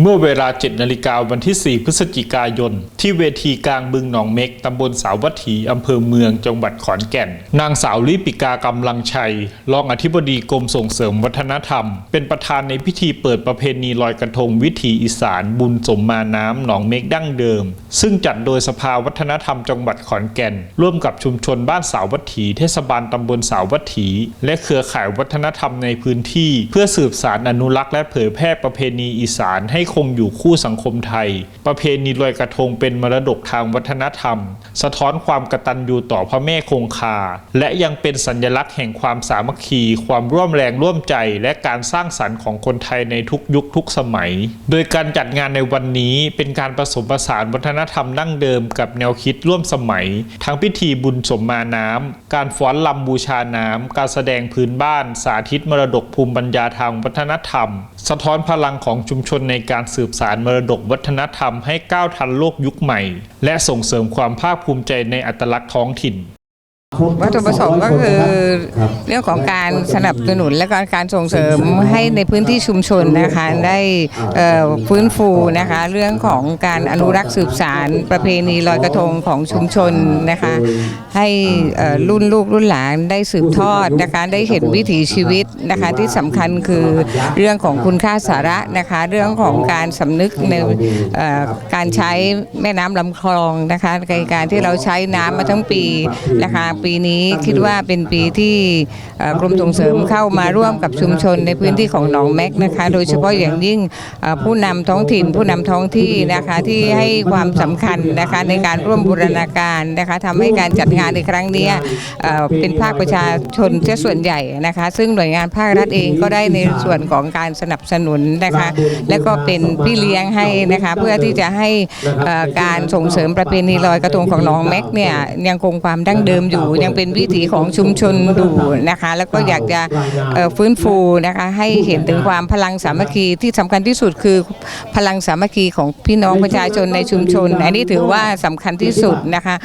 เมื่อเวลา 7 นาฬิกาวันที่ 4 พฤศจิกายน ที่เวทีกลางบึงหนองเม็ก ตำบลสาววัตถี อำเภอเมือง จังหวัดขอนแก่น นางสาวลิปิกากำลังชัย รองอธิบดีกรมส่งเสริมวัฒนธรรม เป็นประธานในพิธีเปิดประเพณีลอยกระทงวิถีอีสานบุญสมมาน้ำหนองเม็กดั้งเดิม ซึ่งจัดโดยสภาวัฒนธรรมจังหวัดขอนแก่น ร่วมกับชุมชนบ้านสาววัตถี เทศบาลตำบลสาววัตถี และเครือข่ายวัฒนธรรมในพื้นที่ เพื่อสืบสารอนุรักษ์และเผยแพร่ประเพณีอีสานให้คงอยู่คู่สังคมไทย ประเพณีลอยกระทงเป็นมรดกทางวัฒนธรรม สะท้อนความกตัญญูต่อพระแม่คงคา และยังเป็นสัญลักษณ์แห่งความสามัคคี ความร่วมแรงร่วมใจ และการสร้างสรรค์ของคนไทยในทุกยุคทุกสมัย โดยการจัดงานในวันนี้เป็นการผสมผสานวัฒนธรรมดั้งเดิมกับแนวคิดร่วมสมัย ทั้งพิธีบุญสมมาน้ำการฟ้อนลำบูชาน้ำการแสดงพื้นบ้าน สาธิตมรดกภูมิปัญญาทางวัฒนธรรม สะท้อนพลังของชุมชนในการสืบสารมรดกวัฒนธรรมให้ก้าวทันโลกยุคใหม่ และส่งเสริมความภาคภูมิใจในอัตลักษณ์ท้องถิ่น วัตถุประสงค์ก็คือเรื่องของการสนับสนุนและก็การส่งเสริมให้ในพื้นที่ชุมชนนะคะได้ฟื้นฟูนะคะเรื่องของการอนุรักษ์สืบสารประเพณีลอยกระทงของชุมชนนะคะให้รุ่นลูกรุ่นหลานได้สืบทอดนะคะได้เห็นวิถีชีวิตนะคะที่สำคัญคือเรื่องของคุณค่าสาระนะคะเรื่องของการสำนึกในการใช้แม่น้ำลำคลองนะคะในการที่เราใช้น้ำมาทั้งปีนะคะปีนี้คิดว่าเป็นปีที่เอ่อกรมส่งเสริมเข้ามาร่วมกับชุมชนในพื้นที่ของหนองแม็กนะคะ โดยเฉพาะอย่างยิ่งเอ่อผู้นำท้องถิ่น ผู้นำท้องที่นะคะที่ให้ความสำคัญนะคะในการร่วมบูรณาการนะคะทำให้การจัดงานในครั้งเนี้ยเอ่อเป็นภาคประชาชนเสียส่วนใหญ่นะคะ ซึ่งหน่วยงานภาครัฐเองก็ได้ในส่วนของการสนับสนุนนะคะ และก็เป็นพี่เลี้ยงให้นะคะเพื่อที่จะให้เอ่อการส่งเสริมประเพณีลอยกระทงของหนองแม็กเนี่ยยังคงความดั้งเดิมอยู่ยังเป็นวิถีของชุมชนอยู่นะคะ แล้วก็อยากจะเอ่อฟื้นฟูนะคะให้เห็นถึงความพลังสามัคคีที่สำคัญที่สุดคือพลังสามัคคีของพี่น้องประชาชนในชุมชน อันนี้ถือว่าสำคัญที่สุดนะคะ